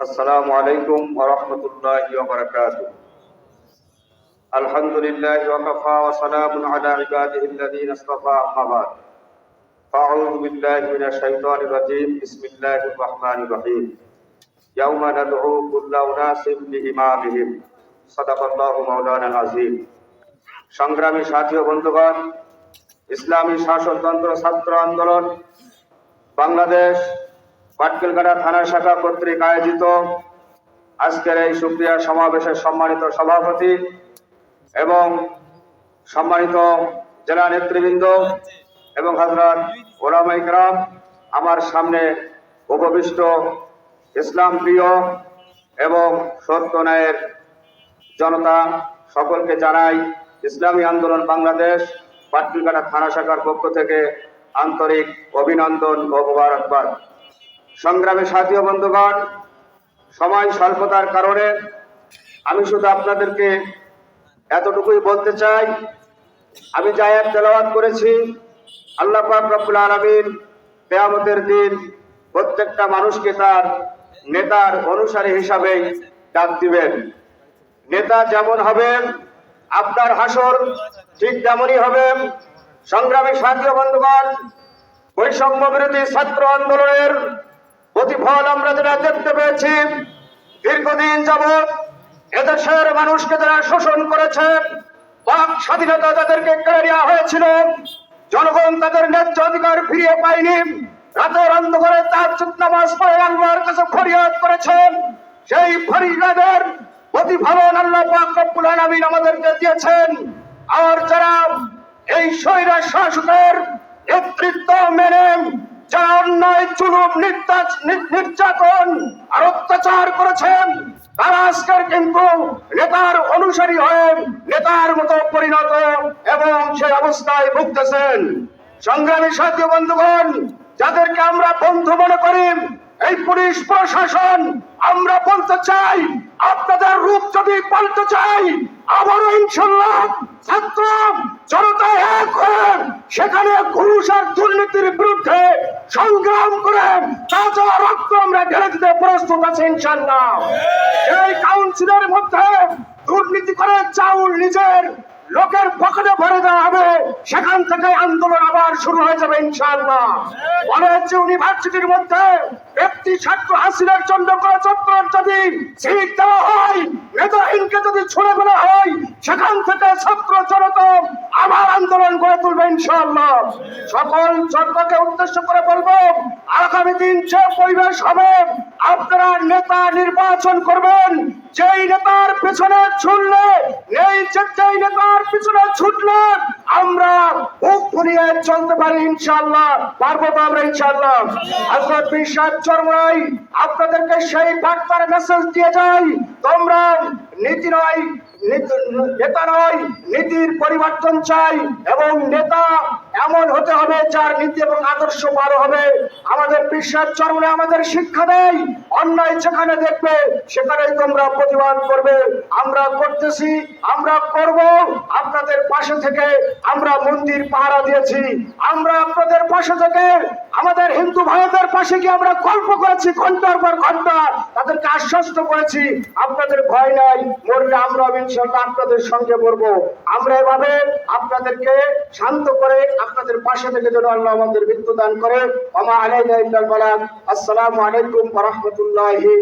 السلام عليكم ورحمة الله وبركاته الحمد لله وكفى وسلام على عباده الذين اصطفى أما بعد فأعوذ بالله من الشيطان الرجيم بسم الله الرحمن الرحيم يوم ندعو كل أناس بإمامهم صدق الله مولانا العظيم সংগ্রামী সাথী ও বন্ধুগণ ইসলামী শাসনতন্ত্র ছাত্র আন্দোলন বাংলাদেশ পাটকেলকাটা থানা শাখা কর্তৃক আয়োজিত আজকের এই সুপ্রিয়া সমাবেশের সম্মানিত সভাপতি এবং সম্মানিত জেলা নেতৃবৃন্দ এবং হাজরাত ওলামা ইকরাম, আমার সামনে উপবিষ্ট ইসলাম প্রিয় এবং সত্য ন্যায়ের জনতা সকলকে জানাই, ইসলামী আন্দোলন বাংলাদেশ পাটকিলকাটা থানা শাখার পক্ষ থেকে আন্তরিক অভিনন্দন ও মোবারকবাদ। সংগ্রামী সাথী ও বন্ধুগণ, সময় স্বল্পতার কারণে আমি শুধু আপনাদেরকে এতটুকুই বলতে চাই। আমি জায়েব তেলাওয়াত করেছি, আল্লাহ রব্বুল আলামিন কিয়ামতের দিন প্রত্যেকটা মানুষকে তার নেতার অনুসারী হিসাবে ডাক দিবেন। নেতা যেমন হবেন, আপনার হাসর ঠিক তেমনই হবে সংগ্রামী সাথী বন্ধুগণ বৈষম্য বিরোধী ছাত্র আন্দোলনের প্রতিফল আমরা যেটা দেখতে পেয়েছি, দীর্ঘদিন যাবৎ এদেশের মানুষকে যারা শোষণ করেছে, বাক স্বাধীনতা তাদেরকে কেড়ে নেওয়া হয়েছিল, জনগণ তাদের ন্যায্য অধিকার ফিরিয়ে পায়নি। রাতের অন্ধকারে তার নামাজ পড়ে আল্লাহর কাছে ফরিয়াদ করেছেন সেই ফরিয়াদের প্রতিফলন আল্লাহ পাক রব্বুল আলামিন আমাদেরকে দিয়েছেন। আর যারা এই স্বৈরা শাসকের নেতৃত্ব মেনে যারা অন্যায় চুলুম নির্যাতন আর অত্যাচার করেছেন, তারা আজকের কিন্তু নেতার অনুসারী হয়ে নেতার মতো পরিণত এবং সে অবস্থায় ভুগতেছেন। সংগ্রামী সাথী বন্ধুগণ, যাদেরকে আমরা বন্ধু মনে করি এই পুলিশ প্রশাসন আমরা বলতে চাই আপনাদের রূপ যদি পাল্টে চাই আবারও ইনশাল্লাহ ছাত্র জনতা এক হয়ে সেখানে ঘুষ আর দুর্নীতির বিরুদ্ধে সংগ্রাম করে তাজা রক্ত আমরা ঢেলে দিতে প্রস্তুত আছে ইনশাল্লাহ এই কাউন্সিলের মধ্যে দুর্নীতি করে চাউল নিজের লোকের পকেটে ভরে দেওয়া হবে। সেখান থেকে আন্দোলন আবার শুরু হয়ে যাবে ইনশাআল্লাহ। হচ্ছে ইউনিভার্সিটির মধ্যে ব্যক্তি ছাত্র হাসিনার জন্য করে চক্র যদি সিট দেওয়া হয় মেধাহীনকে যদি ছুড়ে ফেলা হয়, সেখান থেকে ছাত্র জনতা আবার আন্দোলন গড়ে তুলবে ইনশাআল্লাহ। সকল জনতাকে উদ্দেশ্য করে বলব, আগামী দিন যে পরিবেশ হবে, আপনারা নেতা নির্বাচন করবেন। যেই নেতার পেছনে ছুটলে এই যেই নেতার পিছনে ছুটলে, আমরা বুক ফুলিয়ে চলতে পারি ইনশাআল্লাহ। পারব তো আমরা ইনশাআল্লাহ। হযরত বিশ্বাস চরমরাই আপনাদেরকে সেই বার্তার মেসেজ দিয়ে যাই তোমরা নীতি নয় নীতি- নয় নীতির পরিবর্তন চাই এবং নেতা এমন হতে হবে যার নীতি এবং আদর্শ পার হবে। আমাদের বিশ্বাস চরমে আমাদের শিক্ষা দেয়। অন্যায় যেখানে দেখবে, সেখানেই তোমরা প্রতিবাদ করবে। আমরা করতেছি, আমরা করব। আপনাদের পাশে থেকে আমরা মন্দির পাহারা দিয়েছি। আমরা আপনাদের পাশে থেকে আমাদের হিন্দু ভাইদের পাশে গিয়ে আমরা গল্প করেছি ঘণ্টার পর ঘণ্টা। তাদেরকে আশ্বস্ত করেছি, আপনাদের ভয় নাই, মরলে আমরা ইনশাল্লাহ আপনাদের সঙ্গে মরবো। আমরা এভাবে আপনাদেরকে শান্ত করে আপনাদের পাশে থেকে যেন আল্লাহ আমাদের মৃত্যু দান করে। আমা আলাইনা ইল্লাল আলাইকুম ওয়া রাহমাতুল্লাহি